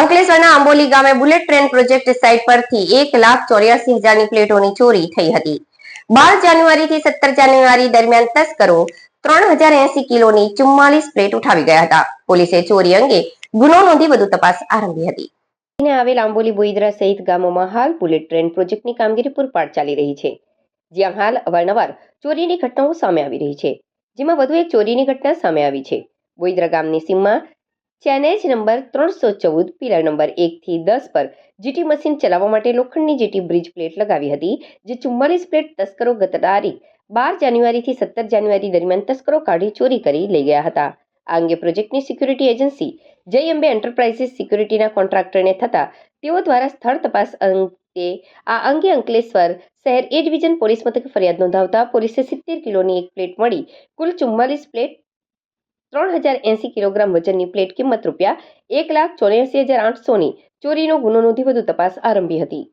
અંકલેશ્વરના આંબોલી ગામે bullet train project site પરથી એક લાખ ચોર્યાસી હજારની પ્લેટોની ચોરી થઈ હતી. બાર જાન્યુઆરીથી સત્તર જાન્યુઆરી દરમિયાન તસ્કરો ત્રણ હજાર એસી કિલોની ચુમ્માલીસ પ્લેટ ઉઠાવી ગયા હતા. પોલીસે ચોરી અંગે ગુનો નોંધી વધુ તપાસ આરંભી હતી. આવેલ આંબોલી બોઈદરા સહિત ગામોમાં હાલ બુલેટ ટ્રેન પ્રોજેક્ટની કામગીરી પૂરપાડ ચાલી રહી છે. જ્યાં હાલ અવારનવાર ચોરીની ઘટનાઓ સામે આવી રહી છે, જેમાં વધુ એક ચોરીની ઘટના સામે આવી છે. બોઈદરા ગામની સીમમાં ચેનેજ નંબર ત્રણસો ચૌદ, પિલર નંબર એકથી દસ પર જીટી મશીન ચલાવવા માટે લોખંડની જીટી બ્રિજ પ્લેટ લગાવી હતી, જે ચુમ્માલીસ પ્લેટ તસ્કરો ગત તારીખ બાર જાન્યુઆરીથી સત્તર જાન્યુઆરી દરમિયાન તસ્કરો કાઢી ચોરી કરી લઈ ગયા હતા. આ અંગે પ્રોજેક્ટની સિક્યુરિટી એજન્સી જય અંબે એન્ટરપ્રાઇઝીસ સિક્યુરિટીના કોન્ટ્રાક્ટરને થતા તેઓ દ્વારા સ્થળ તપાસ અંગે, આ અંગે અંકલેશ્વર શહેર એ ડિવિઝન પોલીસ મથકે ફરિયાદ નોંધાવતા પોલીસે સિત્તેર કિલોની એક પ્લેટ મળી, કુલ ચુમ્માલીસ પ્લેટ ત્રણ હજાર એંસી કિલોગ્રામ વજનની પ્લેટ કિંમત રૂપિયા એક લાખ ચોર્યાસી હજાર આઠસોની ચોરીનો ગુનો નોંધી વધુ તપાસ આરંભી હતી.